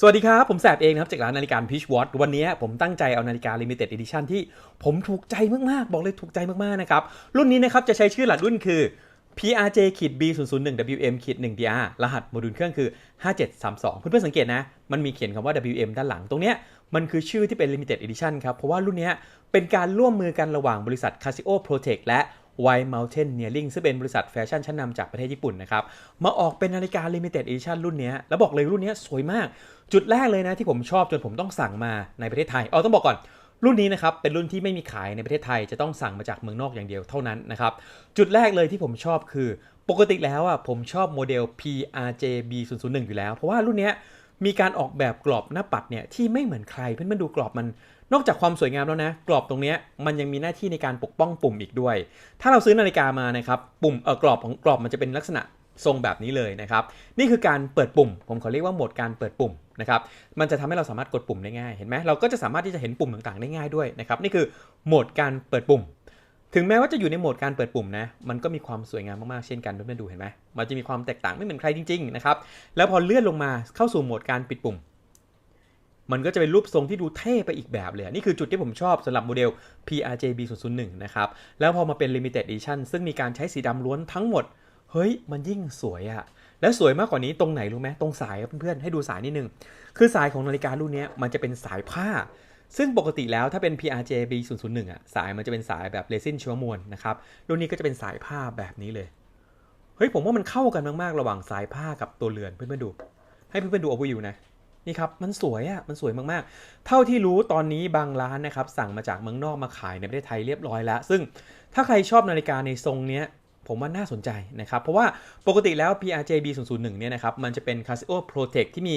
สวัสดีครับ ผมแสบเองนะครับจากร้านนาฬิกา Peach Watch วันนี้ผมตั้งใจเอานาฬิกา Limited Edition ที่ผมถูกใจมาก ๆ บอกเลยถูกใจมาก ๆ นะครับ รุ่นนี้นะครับจะใช้ชื่อหลักรุ่นคือ PRJ B 0 0 1 WM 1 DR รหัสโมดูลเครื่องคือ 5732 เพื่อนๆสังเกตนะ มันมีเขียนคำว่า WM ด้านหลัง ตรงเนี้ยมันคือชื่อที่เป็น Limited Edition ครับ เพราะว่ารุ่นนี้เป็นการร่วมมือกันระหว่างบริษัท Casio Protect และ White Mountain Nearing ซึ่งเป็นบริษัทแฟชั่นชั้นนำจากประเทศญี่ปุ่นนะครับ มาออกเป็นนาฬิกา Limited Edition รุ่นนี้แล้วบอกเลยรุ่นนี้สวยมาก จุดแรกเลยนะที่ผมชอบจนผมต้องสั่งมาในประเทศไทยเอาต้องบอกก่อน รุ่นนี้นะครับเป็นรุ่นที่ไม่มีขายในประเทศไทยจะต้องสั่งมาจากเมืองนอกอย่างเดียวเท่านั้นนะครับจุดแรกเลยที่ผมชอบคือ ปกติแล้วอะผมชอบโมเดล PRJ B001 อยู่แล้ว เพราะว่ารุ่นนี้มีการออกแบบกรอบหน้าปัดเนี่ยที่ไม่เหมือนใครเพื่อนๆดูกรอบมันนอกจากความสวยงามแล้วนะ กรอบตรงนี้มันยังมีหน้าที่ในการปกป้องปุ่มอีกด้วย ถ้าเราซื้อนาฬิกามานะครับปุ่มเออกรอบของกรอบมันจะเป็นลักษณะทรงแบบนี้เลยนะครับ นี่คือการเปิดปุ่ม ผมขอเรียกว่าโหมดการเปิดปุ่ม นะครับมันจะทำให้เราสามารถกดปุ่มได้ง่ายเห็นไหมเราก็จะสามารถที่จะเห็นปุ่มต่างๆได้ง่ายด้วยนะครับนี่คือโหมดการเปิดปุ่ม ถึงแม้ว่าจะอยู่ในโหมดการเปิดปุ่มนะมันก็มีความสวยงามมากๆเช่นกันเพื่อนๆดูเห็นไหมมันจะมีความแตกต่างไม่เหมือนใครจริงๆนะครับแล้วพอเลื่อนลงมาเข้าสู่โหมดการปิดปุ่มมันก็จะเป็นรูปทรงที่ดูเท่ไปอีกแบบเลย นี่คือจุดที่ผมชอบสำหรับโมเดล PRJ B001 นะครับ แล้วพอมาเป็น Limited Edition ซึ่งมีการใช้สีดำล้วนทั้งหมด เฮ้ย มันยิ่งสวยอะ และสวยมากกว่านี้ตรงไหนรู้ไหมตรงสายเพื่อนๆให้ดูสายนิดนึง คือสายของนาฬิการุ่นนี้มันจะเป็นสายผ้า ซึ่งปกติแล้วถ้าเป็น PRJ B001 อะสายมันจะเป็นสายแบบเรซินชีวมวลนะครับรุ่นนี้ก็จะเป็นสายผ้าแบบนี้เลยเฮ้ยผมว่ามันเข้ากันมากๆระหว่างสายผ้ากับตัวเรือนเพื่อนๆดู ให้เพื่อนๆดู overview นะนี่ครับ มันสวยอะ่ะ มันสวยมากๆ เท่าที่รู้ตอนนี้บางร้านนะครับ สั่งมาจากเมืองนอกมาขายในประเทศไทยเรียบร้อยแล้ว ซึ่งถ้าใครชอบนาฬิกาในทรงเนี้ย ผมว่าน่าสนใจนะครับ เพราะว่าปกติแล้ว PRJ B001 เนี่ยนะครับ มันจะเป็น Casio Protect ที่มี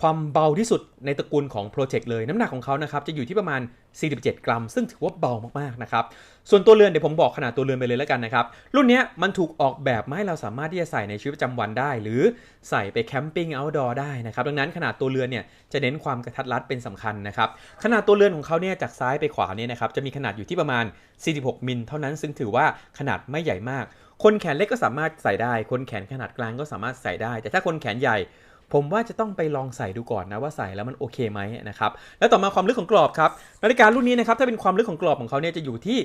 ความเบาที่สุดในตระกูลของ Protect เลยน้ำหนักของเขานะครับจะอยู่ที่ประมาณ 47 กรัม ซึ่งถือว่าเบามากๆนะครับส่วนตัวเรือนเดี๋ยวผมบอกขนาดตัวเรือนไปเลยแล้วกันนะครับรุ่นนี้มันถูกออกแบบมาให้เราสามารถที่จะใส่ในชีวิตประจำวันได้ หรือใส่ไปแคมปิ้ง outdoor ได้นะครับดังนั้นขนาดตัวเรือนเนี่ยจะเน้นความกระทัดรัดเป็นสำคัญนะครับขนาดตัวเรือนของเขาเนี่ยจากซ้ายไปขวาเนี่ยนะครับจะมีขนาดอยู่ที่ประมาณ 46 มิลเท่านั้น ซึ่งถือว่าขนาดไม่ใหญ่มาก คนแขนเล็กก็สามารถใส่ได้ คนแขนขนาดกลางก็สามารถใส่ได้ แต่ถ้าคนแขนใหญ่ ผมว่าจะต้องไปลองใส่ดูก่อนนะว่าใส่แล้วมันโอเคไหมนะครับแล้วต่อมาความลึกของกรอบครับนาฬิการุ่นนี้นะครับถ้าเป็นความลึกของกรอบของเขาเนี่ยจะอยู่ที่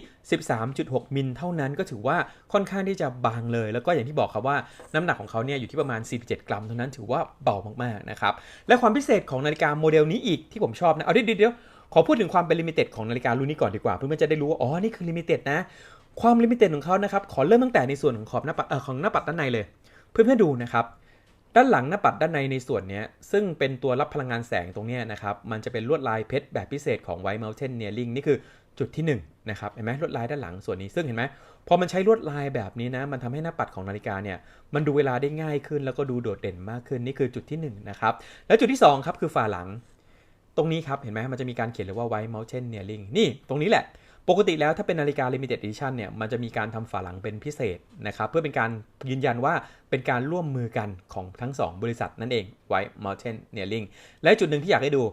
13.6 มิลเท่านั้นก็ถือว่าค่อนข้างที่จะบางเลย แล้วก็อย่างที่บอกครับว่าน้ำหนักของเขาเนี่ยอยู่ที่ประมาณ 47 กรัมเท่านั้นถือว่าเบามากๆนะครับและความพิเศษของนาฬิกาโมเดลนี้อีกที่ผมชอบนะเอาดีเดี๋ยวขอพูดถึงความเป็นลิมิเต็ดของนาฬิการุ่นนี้ก่อนดีกว่าเพื่อนๆจะได้รู้ว่าอ๋อนี่คือลิมิเต็ดนะความลิมิเต็ดของเขานะครับขอเริ่มตั้งแต่ในส่วนของขอบหน้าปัดเอ่อของหน้าปัดด้านในเลย เพื่อนๆดูนะครับ ด้านหลังหน้าปัดด้านในในส่วนนี้ซึ่งเป็นตัวรับพลังงานแสงตรงนี้นะครับมันจะเป็นลวดลายเพชรแบบพิเศษของ White Mountain Nearing นี่คือจุดที่1นะครับเห็นไหมลวดลายด้านหลังส่วนนี้ซึ่งเห็นไหมพอมันใช้ลวดลายแบบนี้นะมันทำให้หน้าปัดของนาฬิกาเนี่ยมันดูเวลาได้ง่ายขึ้น แล้วก็ดูโดดเด่นมากขึ้นนี่คือจุดที่1นะครับแล้วจุดที่2ครับคือฝาหลัง ตรงนี้ครับเห็นไหมมันจะมีการเขียนเลยว่า White Mountain Nearing นี่ตรงนี้แหละ ปกติแล้วถ้าเป็นนาฬิกา Limited Edition เนี่ยมันจะมีการทำฝาหลังเป็นพิเศษนะครับเพื่อเป็นการยืนยันว่าเป็นการร่วมมือกันของทั้ง 2 บริษัทนั่นเอง White Mountain Nearing และจุดหนึ่งที่อยากให้ดู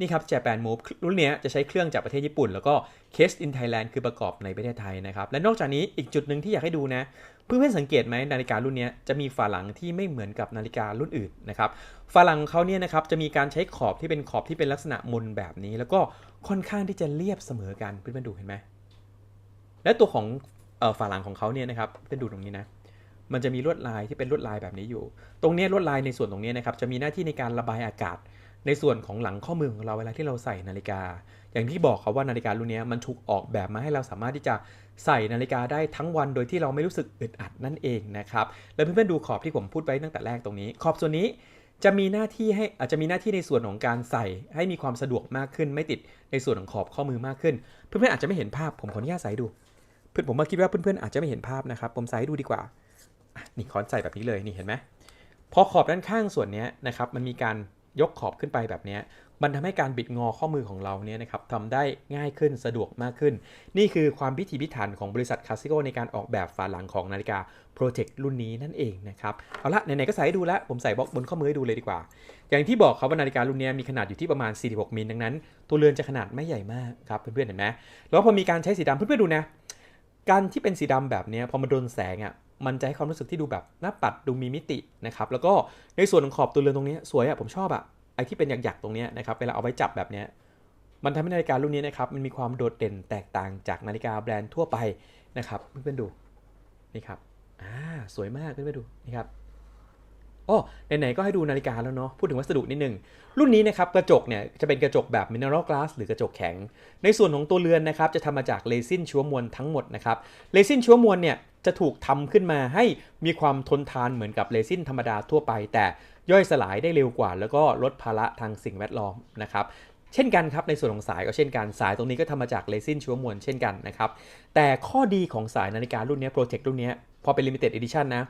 นี่ครับ Japan Move รุ่นนี้จะใช้เครื่องจากประเทศญี่ปุ่น แล้วก็ Case in Thailand คือประกอบในประเทศไทยนะครับและนอกจากนี้อีกจุดหนึ่งที่อยากให้ดูนะเพื่อนๆสังเกตไหมนาฬิการุ่นนี้จะมีฝาหลังที่ไม่เหมือนกับนาฬิการุ่นอื่นนะครับฝาหลังของเขาเนี่ยนะครับจะมีการใช้ขอบที่เป็นขอบที่เป็นลักษณะมนแบบนี้ แล้วก็ ค่อนข้างที่จะเรียบเสมอกันเพื่อนๆดูเห็นไหมและตัวของฝาหลังของเขาเนี่ยนะครับเป็นดูตรงนี้นะมันจะมีลวดลายที่เป็นลวดลายแบบนี้อยู่ ตรงนี้ลวดลายในส่วนตรงนี้นะครับจะมีหน้าที่ในการระบายอากาศ ในส่วนของหลังข้อมือของเราเวลาที่เราใส่นาฬิกา อย่างที่บอกครับว่านาฬิการุ่นนี้มันถูกออกแบบมาให้เราสามารถที่จะใส่นาฬิกาได้ทั้งวันโดยที่เราไม่รู้สึกอึดอัดนั่นเองนะครับ แล้วเพื่อนๆดูขอบที่ผมพูดไปตั้งแต่แรกตรงนี้ ขอบส่วนนี้ จะมีหน้าที่ให้อาจจะมีหน้าที่ในส่วนของการใส่ให้มีความสะดวกมากขึ้น ไม่ติดในส่วนของขอบข้อมือมากขึ้น เพื่อนๆอาจจะไม่เห็นภาพผมขออนุญาตใส่ดู เพื่อนผมมาคิดว่าเพื่อนๆอาจจะไม่เห็นภาพนะครับ ผมใส่ให้ดูดีกว่านี่คอนใส่แบบนี้เลยนี่เห็นไหมพอขอบด้านข้างส่วนนี้นะครับมันมีการยกขอบขึ้นไปแบบนี้ มันทำให้การบิดงอข้อมือของเราเนี่ยนะครับทำได้ง่ายขึ้นสะดวกมากขึ้น นี่คือความพิถีพิถันของบริษัทคาซิโกในการออกแบบฝาหลังของนาฬิกา Protect รุ่นนี้นั่นเองนะครับเอาละไหนๆก็ใส่ให้ดูแล้วผมใส่บล็อกบนข้อมือให้ดูเลยดีกว่า อย่างที่บอกครับว่านาฬิการุ่นนี้มีขนาดอยู่ที่ประมาณ 46 มิลดังนั้น ตัวเรือนจะขนาดไม่ใหญ่มากครับเพื่อนๆเห็นไหมแล้วพอมีการใช้สีดำเพื่อนๆดูนะการที่เป็นสีดำแบบนี้พอมาโดนแสงอะมันจะให้ความรู้สึกที่ดูแบบหน้าปัดดูมีมิตินะครับแล้วก็ในส่วนของขอบตัวเรือนตรงนี้สวยอะผมชอบอะ ไอ้ที่เป็นหยักๆตรงนี้นะครับเวลาเอาไว้จับแบบนี้มันทำให้นาฬิการุ่นนี้นะครับมันมีความโดดเด่นแตกต่างจากนาฬิกาแบรนด์ทั่วไปนะครับเพื่อนๆดูนี่ครับอ่าสวยมากเพื่อนๆดูนี่ครับโอ้ไหนๆก็ให้ดูนาฬิกาแล้วเนาะพูดถึงวัสดุนิดนึง รุ่นนี้นะครับกระจกเนี่ยจะเป็นกระจกแบบ mineral glass หรือกระจกแข็ง ในส่วนของตัวเรือนนะครับจะทำมาจากเรซินชีวมวลทั้งหมดนะครับเรซินชีวมวลเนี่ยจะถูกทำขึ้นมาให้มีความทนทานเหมือนกับเรซินธรรมดาทั่วไป แต่ ย่อยสลายได้เร็วกว่า แล้วก็ลดภาระทางสิ่งแวดล้อมนะครับเช่นกันครับในส่วนของสายก็เช่นกันสายตรงนี้ก็ทำมาจากเรซินชีวมวลเช่นกันนะครับแต่ข้อดีของสายนาฬิการุ่นนี้โปรเจกต์รุ่นนี้พอเป็น Limited Edition นะ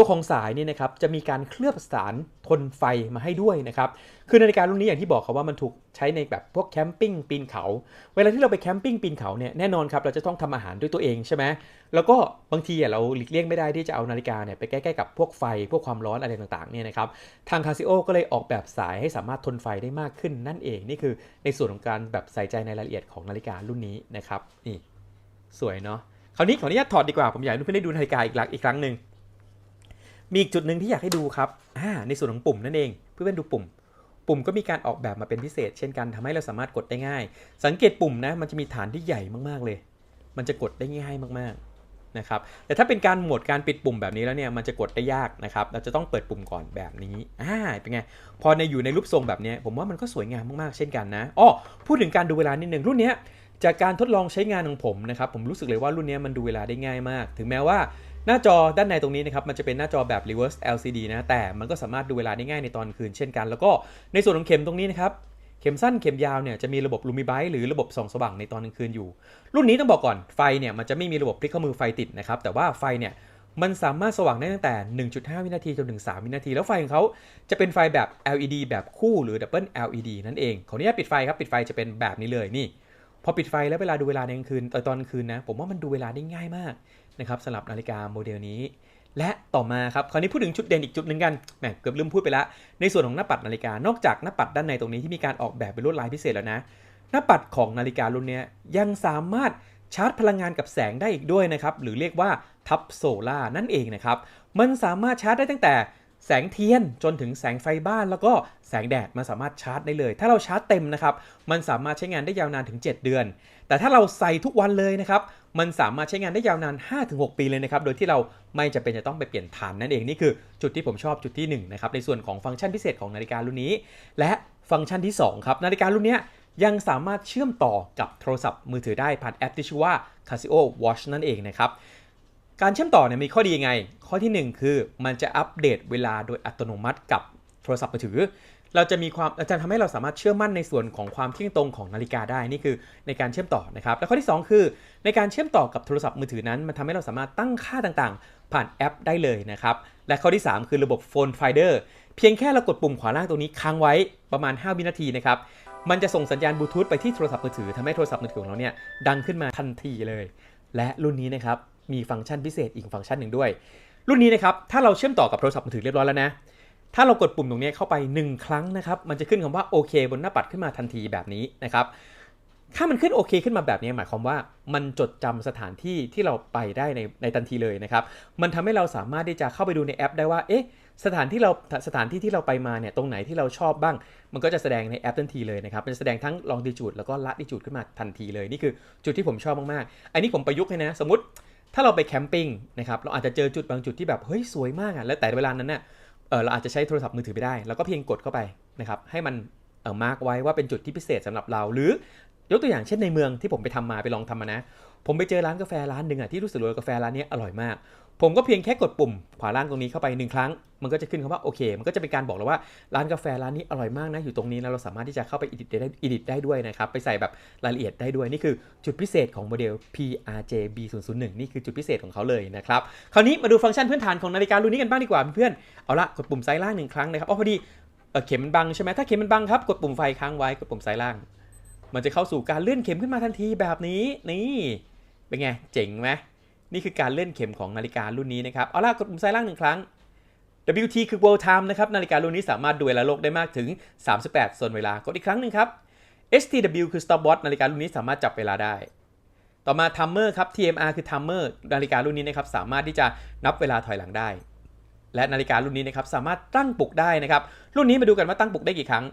ตัวของสายนี่นะครับจะมีการเคลือบสารทนไฟมาให้ด้วยนะครับคือนาฬิการุ่นนี้อย่างที่บอกครับว่ามันถูกใช้ในแบบพวกแคมปิ้งปีนเขา เวลาที่เราไปแคมปิ้งปีนเขาเนี่ยแน่นอนครับเราจะต้องทำอาหารด้วยตัวเองใช่ไหมแล้วก็บางทีเราหลีกเลี่ยงไม่ได้ที่จะเอานาฬิกาเนี่ยไปใกล้ๆกับพวกไฟพวกความร้อนอะไรต่างๆเนี่ยนะครับทางคาซิโอก็เลยออกแบบสายให้สามารถทนไฟได้มากขึ้นนั่นเองนี่คือในส่วนของการแบบใส่ใจในรายละเอียดของนาฬิการุ่นนี้นะครับนี่สวยเนาะคราวนี้ขออนุญาตถอดดีกว่าผมอยากให้เพื่อนได้ดูนาฬิกาอีกครั้งอีกครั้งหนึ่ง มีอีกจุดหนึ่งที่อยากให้ดูครับอ่าในส่วนของปุ่มนั่นเอง เพื่อนๆดูปุ่ม ปุ่มก็มีการออกแบบมาเป็นพิเศษ เช่นกันทำให้เราสามารถกดได้ง่าย สังเกตปุ่มนะมันจะมีฐานที่ใหญ่มากๆเลย มันจะกดได้ง่ายมากๆนะครับแต่ถ้าเป็นการโหมดการปิดปุ่มแบบนี้แล้วเนี่ยมันจะกดได้ยากนะครับเราจะต้องเปิดปุ่มก่อนแบบนี้อ่าเป็นไงพอในอยู่ในรูปทรงแบบนี้ผมว่ามันก็สวยงามมากๆเช่นกันนะอ้อพูดถึงการดูเวลานิดนึงรุ่นนี้จากการทดลองใช้งานของผมนะครับผมรู้สึกเลยว่ารุ่นนี้มันดูเวลาได้ง่ายมาก ถึงแม้ว่า หน้าจอด้านในตรงนี้นะครับมันจะเป็นหน้าจอแบบ reverse LCD นะแต่มันก็สามารถดูเวลาได้ง่ายในตอนคืนเช่นกัน แล้วก็ในส่วนของเข็มตรงนี้นะครับเข็มสั้นเข็มยาวเนี่ยจะมีระบบ Lumi Bright หรือระบบส่องสว่างในตอนกลางคืนอยู่ รุ่นนี้ต้องบอกก่อนไฟเนี่ยมันจะไม่มีระบบพลิกข้อมือไฟติดนะครับแต่ว่าไฟเนี่ยมันสามารถสว่างได้ตั้งแต่ 1.5 วินาทีจนถึง 3 วินาที แล้วไฟของเขาจะเป็นไฟแบบ LED แบบคู่หรือ Double LED นั่นเองขออนุญาตปิดไฟครับ ปิดไฟจะเป็นแบบนี้เลยนี่ อปิดไฟแล้วเวลาดูเวลาในกลางคืนตอนตอนคืนนะ ผมว่ามันดูเวลาได้ง่ายมากนะครับสำหรับนาฬิกาโมเดลนี้ และต่อมาครับคราวนี้พูดถึงจุดเด่นอีกจุดหนึ่งกันแหมเกือบลืมพูดไปละในส่วนของหน้าปัดนาฬิกานอกจากหน้าปัดด้านในตรงนี้ที่มีการออกแบบเป็นลวดลายพิเศษแล้วนะหน้าปัดของนาฬิการุ่นนี้ยังสามารถชาร์จพลังงานกับแสงได้อีกด้วยนะครับหรือเรียกว่าทับโซล่านั่นเองนะครับมันสามารถชาร์จได้ตั้งแต่ แสงเทียนจนถึงแสงไฟบ้าน แล้วก็แสงแดดมันสามารถชาร์จได้เลย ถ้าเราชาร์จเต็มนะครับ มันสามารถใช้งานได้ยาวนานถึง 7 เดือน แต่ถ้าเราใส่ทุกวันเลยนะครับ มันสามารถใช้งานได้ยาวนาน 5-6 ปีเลยนะครับ โดยที่เราไม่จำเป็นจะต้องไปเปลี่ยนฐานนั่นเอง นี่คือจุดที่ผมชอบจุดที่1นะครับ ในส่วนของฟังก์ชันพิเศษของนาฬิการุ่นนี้ และฟังก์ชันที่2ครับ นาฬิการุ่นนี้ยยังสามารถเชื่อมต่อกับโทรศัพท์มือถือได้ผ่านแอปที่ชื่อว่า Casio Watch นั่นเองนะครับ การเชื่อมต่อเนี่ยมีข้อดียังไง ข้อทีหนึ่1 คือมันจะอัปเดตเวลาโดยอัตโนมัติกับโทรศัพท์มือถือ เราจะมีความจะทำให้เราสามารถเชื่อมั่นในส่วนของความเที่ยงตรงของนาฬิกาได้นี่คือในการเชื่อมต่อนะครับ และข้อที่ 2 คือ ในการเชื่อมต่อกับโทรศัพท์มือถือนั้น มันทำให้เราสามารถตั้งค่าต่างๆ ผ่านแอปได้เลยนะครับ และข้อที่ 3 คือระบบ Phone Finder เพียงแค่เรากดปุ่มขวาล่างตรงนี้ค้างไว้ประมาณ 5 วินาทีนะครับมันจะส่งสัญญาณบลูทูธไปที่โทรศัพท์มือถือทำให้โทรศัพท์มือถือของเราเนี่ยดังขึ้นมาทันทีเลย และรุ่นนี้นะครับ มีฟังก์ชันพิเศษอีกฟังก์ชันหนึ่งด้วย รุ่นนี้นะครับถ้าเราเชื่อมต่อกับโทรศัพท์มือถือเรียบร้อยแล้วนะถ้าเรากดปุ่มตรงนี้เข้าไป 1 ครั้งนะครับมันจะขึ้นคำว่าโอเคบนหน้าปัดขึ้นมาทันทีแบบนี้นะครับถ้ามันขึ้นโอเคขึ้นมาแบบนี้หมายความว่า มันจดจำสถานที่ที่เราไปได้ในในทันทีเลยนะครับ มันทำให้เราสามารถที่จะเข้าไปดูในแอปได้ว่า เอ๊ะ สถานที่เราสถานที่ที่เราไปมาเนี่ยตรงไหนที่เราชอบบ้าง มันก็จะแสดงในแอปทันทีเลยนะครับมันจะแสดงทั้งลองดิจูดแล้วก็ละดิจูดขึ้นมาทันทีเลย นี่คือจุดที่ผมชอบมากๆ อันนี้ผมประยุกต์ให้นะ สมมติ ถ้าเราไปแคมปิ้งนะครับเราอาจจะเจอจุดบางจุดที่แบบเฮ้ยสวยมากอะแล้วแต่เวลานั้นเนี่ยเเราอาจจะใช้โทรศัพท์มือถือไม่ได้เราก็เพียงกดเข้าไปนะครับให้มันมาร์กไว้ว่าเป็นจุดที่พิเศษสำหรับเรา หรือ ยกตัวอย่างเช่นในเมืองที่ผมไปทำมาไปลองทำมานะ ผมไปเจอร้านกาแฟร้านหนึ่งอะที่รู้สึกเลยว่ากาแฟร้านนี้อร่อยมาก ผมก็เพียงแค่กดปุ่มขวาล่างตรงนี้เข้าไปหนึ่งครั้ง มันก็จะขึ้นคำว่าโอเค มันก็จะเป็นการบอกเราว่าร้านกาแฟร้านนี้อร่อยมากนะอยู่ตรงนี้แล้วเราสามารถที่จะเข้าไปอิดิทได้อิดิทได้ด้วยนะครับไปใส่แบบรายละเอียดได้ด้วยนี่คือจุดพิเศษของโมเดล PRJ B001 นี่คือจุดพิเศษของเขาเลยนะครับคราวนี้มาดูฟังก์ชันพื้นฐานของนาฬิการุ่นนี้กันบ้างดีกว่าเพื่อนเอาละกดปุ่มซ้ายล่างหนึ่งครั้งนะครับอ๋อพอดีเอ่อเข็มมันบังใช่ไหมถ้าเข็มมันบังครับกดปุ่มไฟค้างไว้กดปุ่มซ้ายล่าง มันจะเข้าสู่การเลื่อนเข็มขึ้นมาทันทีแบบนี้นี่เป็นไงเจ๋งไหมนี่คือการเลื่อนเข็มของนาฬิการุ่นนี้นะครับเอาล่ะกดปุ่มซ้ายล่างหนึ่งครั้ง WT คือ World Time นะครับนาฬิการุ่นนี้สามารถดูเวลาโลกได้มากถึง 38โซนเวลากดอีกครั้งหนึ่งครับ STW คือ Stopwatch นาฬิการุ่นนี้สามารถจับเวลาได้ ต่อมา Timer ครับ TMR คือ Timer นาฬิการุ่นนี้นะครับสามารถที่จะนับเวลาถอยหลังได้ และนาฬิการุ่นนี้นะครับสามารถตั้งปลุกได้นะครับรุ่นนี้มาดูกันว่าตั้งปลุกได้กี่ครั้ง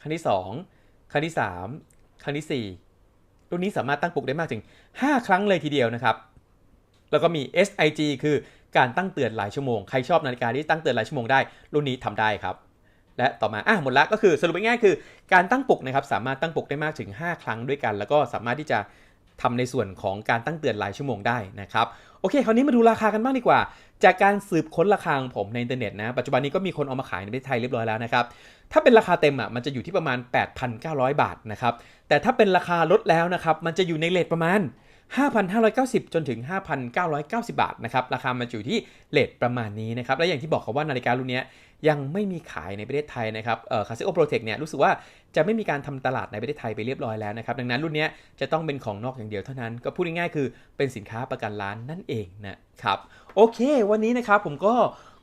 ครั้งที่ 2 ครั้งที่ 3 ครั้งทีสี่ 4 รุ่นนี้สามารถตั้งปลุกได้มากถึง 5 ครั้งเลยทีเดียวนะครับ แล้วก็มี SIG คือการตั้งเตือนหลายชั่วโมง ใครชอบนาฬิกาที่ตั้งเตือนหลายชั่วโมงได้ รุ่นนี้ทำได้ครับ และต่อมาอะหมดละก็คือสรุปง่ายๆคือ การตั้งปลุกนะครับสามารถตั้งปลุกได้มากถึง 5 ครั้งด้วยกัน แล้วก็สามารถที่จะทำในส่วนของการตั้งเตือนรายชั่วโมงได้นะครับโอเค คราวนี้มาดูราคากันบ้างดีกว่า จากการสืบค้นราคาของผมในอินเทอร์เน็ตนะ ปัจจุบันนี้ก็มีคนเอามาขายในประเทศไทยเรียบร้อยแล้วนะครับ ถ้าเป็นราคาเต็มอะมันจะอยู่ที่ประมาณ 8,900 บาทนะครับ แต่ถ้าเป็นราคาลดแล้วนะครับ มันจะอยู่ในเลทประมาณ 5,590 จนถึง 5,990 บาทนะครับ ราคามันอยู่ที่เลทประมาณนี้นะครับ และอย่างที่บอกครับว่านาฬิการุ่นนี้ยังไม่มีขายในประเทศไทยนะครับเอ่อคาซิโอโปรเทคเนี่ยรู้สึกว่าจะไม่มีการทำตลาดในประเทศไทยไปเรียบร้อยแล้วนะครับ ดังนั้นรุ่นนี้จะต้องเป็นของนอกอย่างเดียวเท่านั้น ก็พูดง่ายๆคือเป็นสินค้าประกันร้านนั่นเองนะครับ โอเค วันนี้นะครับผมก็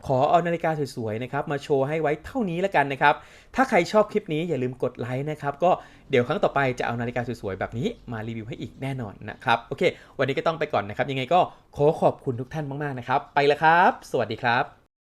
ขอเอานาฬิกาสวยๆนะครับมาโชว์ให้ไว้เท่านี้แล้วกันนะครับ ถ้าใครชอบคลิปนี้อย่าลืมกดไลค์นะครับ ก็เดี๋ยวครั้งต่อไปจะเอานาฬิกาสวยๆแบบนี้มารีวิวให้อีกแน่นอนนะครับ โอเค วันนี้ก็ต้องไปก่อนนะครับ ยังไงก็ขอขอบคุณทุกท่านมากๆนะครับ ไปแล้วครับ สวัสดีครับ